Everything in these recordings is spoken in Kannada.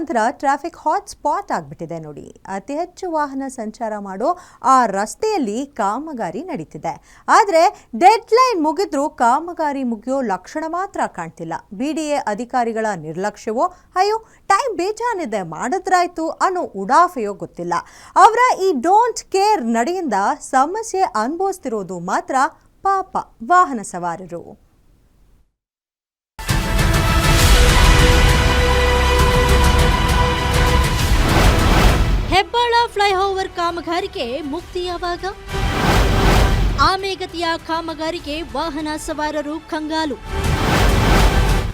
ಒಂಥರ ಟ್ರಾಫಿಕ್ ಹಾಟ್ ಸ್ಪಾಟ್ ಆಗಿಬಿಟ್ಟಿದೆ ನೋಡಿ. ಅತಿ ಹೆಚ್ಚು ವಾಹನ ಸಂಚಾರ ಮಾಡೋ ಆ ರಸ್ತೆಯಲ್ಲಿ ಕಾಮಗಾರಿ ನಡೀತಿದೆ. ಆದರೆ ಡೆಡ್ಲೈನ್ ಮುಗಿದ್ರೂ ಕಾಮಗಾರಿ ಮುಗಿಯೋ ಲಕ್ಷಣ ಮಾತ್ರ ಕಾಣ್ತಿಲ್ಲ. ಬಿ ಡಿ ಎ ಅಧಿಕಾರಿಗಳ ನಿರ್ಲಕ್ಷ್ಯವೋ, ಅಯ್ಯೋ ಟೈಮ್ ಬೇಜಾನಿದೆ ಮಾಡಿದ್ರಾಯ್ತು ಅನ್ನೋ ಉಡಾಫೆಯೋ ಗೊತ್ತಿಲ್ಲ. ಅವರ ಈ ಡೋಂಟ್ ಕೇರ್ ನಡೆಯಿಂದ ಸಮಸ್ಯೆ ಅನುಭವಿಸ್ತಿರೋದು ಮಾತ್ರ ಪಾಪ ವಾಹನ ಸವಾರರು. ಹೆಬ್ಬಾಳ ಫ್ಲೈಓವರ್ ಕಾಮಗಾರಿಗೆ ಮುಕ್ತಿ ಯಾವಾಗ ಆಮೆಗತಿಯ ಕಾಮಗಾರಿಗೆ ವಾಹನ ಸವಾರರು ಕಂಗಾಲು.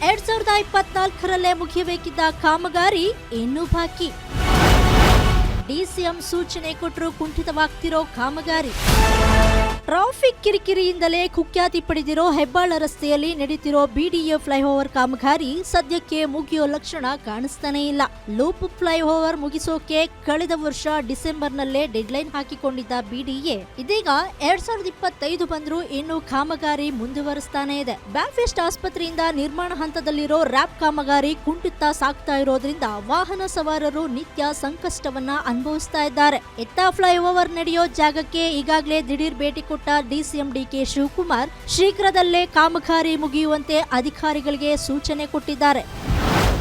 ಎರಡ್ ಸಾವಿರದ ಇಪ್ಪತ್ನಾಲ್ಕರಲ್ಲೇ ಮುಗಿಯಬೇಕಿದ್ದ ಕಾಮಗಾರಿ ಇನ್ನೂ ಬಾಕಿ. ಡಿಸಿಎಂ ಸೂಚನೆ ಕೊಟ್ಟರು ಕುಂಠಿತವಾಗ್ತಿರೋ ಕಾಮಗಾರಿ. ಟ್ರಾಫಿಕ್ ಕಿರಿಕಿರಿಯಿಂದಲೇ ಕುಖ್ಯಾತಿ ಪಡೆದಿರೋ ಹೆಬ್ಬಾಳ ರಸ್ತೆಯಲ್ಲಿ ನಡೀತಿರೋ ಬಿಡಿಎ ಫ್ಲೈಓವರ್ ಕಾಮಗಾರಿ ಸದ್ಯಕ್ಕೆ ಮುಗಿಯೋ ಲಕ್ಷಣ ಕಾಣಿಸ್ತಾನೇ ಇಲ್ಲ. ಲೂಪ್ ಫ್ಲೈಓವರ್ ಮುಗಿಸೋಕೆ ಕಳೆದ ವರ್ಷ ಡಿಸೆಂಬರ್ನಲ್ಲೇ ಡೆಡ್ಲೈನ್ ಹಾಕಿಕೊಂಡಿದ್ದ ಬಿಡಿಎ ಇದೀಗ ಎರಡ್ ಸಾವಿರದ ಇಪ್ಪತ್ತೈದು ಬಂದ್ರೂ ಇನ್ನು ಕಾಮಗಾರಿ ಮುಂದುವರಿಸ್ತಾನೆ ಇದೆ. ಬ್ಯಾಫೆಸ್ಟ್ ಆಸ್ಪತ್ರೆಯಿಂದ ನಿರ್ಮಾಣ ಹಂತದಲ್ಲಿರೋ ರ್ಯಾಪ್ ಕಾಮಗಾರಿ ಕುಂಟುತ್ತಾ ಸಾಗ್ತಾ ಇರೋದ್ರಿಂದ ವಾಹನ ಸವಾರರು ನಿತ್ಯ ಸಂಕಷ್ಟವನ್ನ ಅನುಭವಿಸ್ತಾ ಇದ್ದಾರೆ. ಎತ್ತ ಫ್ಲೈಓವರ್ ನಡೆಯೋ ಜಾಗಕ್ಕೆ ಈಗಾಗಲೇ ದಿಢೀರ್ ಭೇಟಿ ಕೊಟ್ಟ ಡಿಸಿಎಂ ಡಿಕೆ ಶಿವಕುಮಾರ್ ಶೀಘ್ರದಲ್ಲೇ ಕಾಮಗಾರಿ ಮುಗಿಯುವಂತೆ ಅಧಿಕಾರಿಗಳಿಗೆ ಸೂಚನೆ ಕೊಟ್ಟಿದ್ದಾರೆ.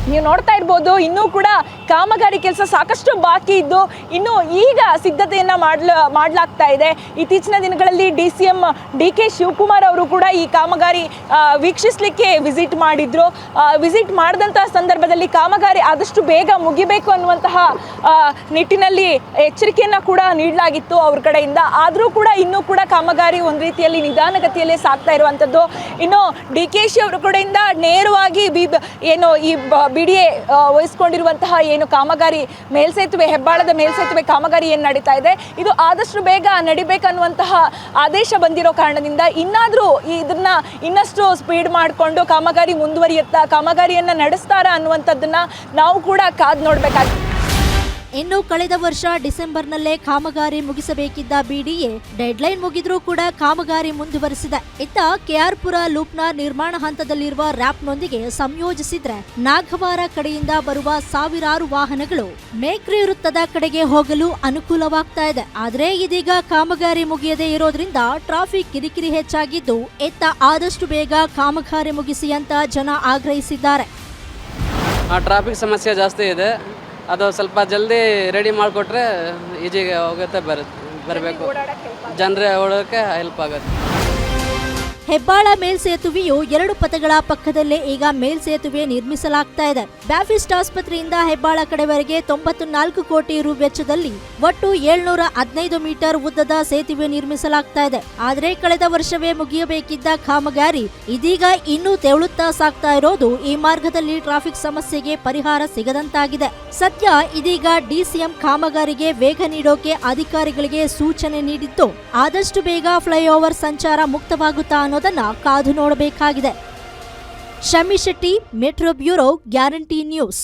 ನೀವು ನೋಡ್ತಾ ಇರ್ಬೋದು, ಇನ್ನೂ ಕೂಡ ಕಾಮಗಾರಿ ಕೆಲಸ ಸಾಕಷ್ಟು ಬಾಕಿ ಇದ್ದು, ಇನ್ನು ಈಗ ಸಿದ್ಧತೆಯನ್ನ ಮಾಡ್ಲ, ಮಾಡಲಾಗ್ತಾ ಇದೆ. ಇತ್ತೀಚಿನ ದಿನಗಳಲ್ಲಿ D C M D K Shivakumar ಅವರು ಕೂಡ ಈ ಕಾಮಗಾರಿ ವೀಕ್ಷಿಸಲಿಕ್ಕೆ ವಿಸಿಟ್ ಮಾಡಿದ್ರು. ವಿಸಿಟ್ ಮಾಡಿದಂತಹ ಸಂದರ್ಭದಲ್ಲಿ ಕಾಮಗಾರಿ ಆದಷ್ಟು ಬೇಗ ಮುಗಿಬೇಕು ಅನ್ನುವಂತಹ ನಿಟ್ಟಿನಲ್ಲಿ ಎಚ್ಚರಿಕೆಯನ್ನು ಕೂಡ ನೀಡಲಾಗಿತ್ತು ಅವ್ರ ಕಡೆಯಿಂದ. ಆದರೂ ಕೂಡ ಇನ್ನೂ ಕೂಡ ಕಾಮಗಾರಿ ಒಂದು ರೀತಿಯಲ್ಲಿ ನಿಧಾನಗತಿಯಲ್ಲೇ ಸಾಗ್ತಾ ಇರುವಂಥದ್ದು ಇನ್ನು ಡಿ ಕೆ ಶಿ ಅವ್ರ ಕಡೆಯಿಂದ ನೇರವಾಗಿ ಬಿ ಏನು ಈ ಬಿ ಡಿ ಎ ವಹಿಸ್ಕೊಂಡಿರುವಂತಹ ಏನು ಕಾಮಗಾರಿ ಮೇಲ್ಸೇತುವೆ, ಹೆಬ್ಬಾಳದ ಮೇಲ್ಸೇತುವೆ ಕಾಮಗಾರಿ ಏನು ನಡೀತಾ ಇದೆ? ಇದು ಆದಷ್ಟು ಬೇಗ ನಡಿಬೇಕನ್ನುವಂತಹ ಆದೇಶ ಬಂದಿರೋ ಕಾರಣದಿಂದ ಇನ್ನಾದರೂ ಇದನ್ನ ಇನ್ನಷ್ಟು ಸ್ಪೀಡ್ ಮಾಡಿಕೊಂಡು ಕಾಮಗಾರಿ ಮುಂದುವರಿಯುತ್ತಾ, ಕಾಮಗಾರಿಯನ್ನು ನಡೆಸ್ತಾರಾ ಅನ್ನುವಂಥದ್ದನ್ನ ನಾವು ಕೂಡ ಕಾದು ನೋಡಬೇಕಾಗಿದೆ ಇನ್ನು ಕಳೆದ ವರ್ಷ ಡಿಸೆಂಬರ್ನಲ್ಲೇ ಕಾಮಗಾರಿ ಮುಗಿಸಬೇಕಿದ್ದ ಬಿಡಿಎ, ಡೆಡ್ಲೈನ್ ಮುಗಿದ್ರೂ ಕೂಡ ಕಾಮಗಾರಿ ಮುಂದುವರೆಸಿದೆ. ಇತ್ತ ಕೆಆರ್ಪುರ ಲೂಪ್ನ ನಿರ್ಮಾಣ ಹಂತದಲ್ಲಿರುವ ರ್ಯಾಪ್ನೊಂದಿಗೆ ಸಂಯೋಜಿಸಿದ್ರೆ ನಾಗವಾರ ಕಡೆಯಿಂದ ಬರುವ ಸಾವಿರಾರು ವಾಹನಗಳು ಮೇಕ್ರಿ ವೃತ್ತದ ಕಡೆಗೆ ಹೋಗಲು ಅನುಕೂಲವಾಗ್ತಾ ಇದೆ. ಆದರೆ ಇದೀಗ ಕಾಮಗಾರಿ ಮುಗಿಯದೇ ಇರೋದ್ರಿಂದ ಟ್ರಾಫಿಕ್ ಕಿರಿಕಿರಿ ಹೆಚ್ಚಾಗಿದ್ದು, ಇತ್ತ ಆದಷ್ಟು ಬೇಗ ಕಾಮಗಾರಿ ಮುಗಿಸಿ ಅಂತ ಜನ ಆಗ್ರಹಿಸಿದ್ದಾರೆ. ಟ್ರಾಫಿಕ್ ಸಮಸ್ಯೆ ಜಾಸ್ತಿ ಇದೆ. ಅದು ಸ್ವಲ್ಪ ಜಲ್ದಿ ರೆಡಿ ಮಾಡಿಕೊಟ್ರೆ ಈಜಿಗೆ ಹೋಗುತ್ತೆ ಬರುತ್ತೆ ಬರಬೇಕು. ಜನರೇ ಓಡೋಕ್ಕೆ ಹೆಲ್ಪ್ ಆಗುತ್ತೆ. ಹೆಬ್ಬಾಳ ಮೇಲ್ಸೇತುವೆಯು ಎರಡು ಪಥಗಳ ಪಕ್ಕದಲ್ಲೇ ಈಗ ಮೇಲ್ಸೇತುವೆ ನಿರ್ಮಿಸಲಾಗ್ತಾ ಇದೆ. ಬ್ಯಾಫಿಸ್ಟ್ ಆಸ್ಪತ್ರೆಯಿಂದ ಹೆಬ್ಬಾಳ ಕಡೆವರೆಗೆ ತೊಂಬತ್ತು ನಾಲ್ಕು ಕೋಟಿ ರು ವೆಚ್ಚದಲ್ಲಿ ಒಟ್ಟು ಏಳ್ನೂರ ಹದಿನೈದು ಮೀಟರ್ ಉದ್ದದ ಸೇತುವೆ ನಿರ್ಮಿಸಲಾಗ್ತಾ ಇದೆ. ಆದರೆ ಕಳೆದ ವರ್ಷವೇ ಮುಗಿಯಬೇಕಿದ್ದ ಕಾಮಗಾರಿ ಇದೀಗ ಇನ್ನೂ ತೆವಳುತ್ತಾ ಸಾಗ್ತಾ ಇರೋದು ಈ ಮಾರ್ಗದಲ್ಲಿ ಟ್ರಾಫಿಕ್ ಸಮಸ್ಯೆಗೆ ಪರಿಹಾರ ಸಿಗದಂತಾಗಿದೆ. ಸದ್ಯ ಇದೀಗ ಡಿಸಿಎಂ ಕಾಮಗಾರಿಗೆ ವೇಗ ನೀಡೋಕೆ ಅಧಿಕಾರಿಗಳಿಗೆ ಸೂಚನೆ ನೀಡಿದ್ದು ಆದಷ್ಟು ಬೇಗ ಫ್ಲೈಓವರ್ ಸಂಚಾರ ಮುಕ್ತವಾಗುತ್ತಾ ಅನ್ನೋದನ್ನ ಕಾದು ನೋಡಬೇಕಾಗಿದೆ. Shami Shetty metro bureau Guarantee News